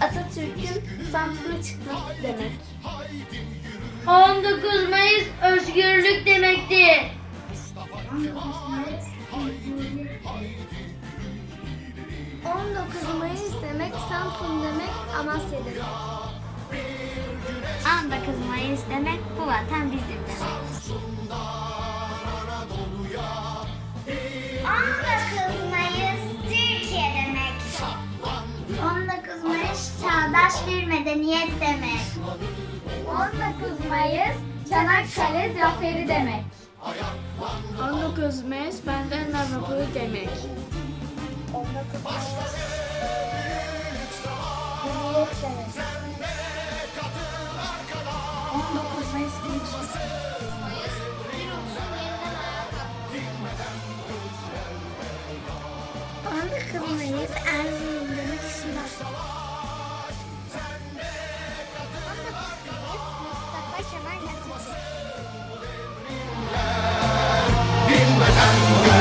Atatürk'ün Samsun'a çıkması demek. 19 Mayıs özgürlük demekti. 19 Mayıs demek Samsun demek Amasya demek. 19 Mayıs demek bu vatan bizim demek. Çağdaş bir medeniyet demek. 19 Mayıs Çanakkale zaferi demek. 19 Mayıs benden Liverpool demek. 19 Mayıs Cumhuriyet demek. 19 Mayıs Gençlik. 19 Mayıs Erzurum Wow.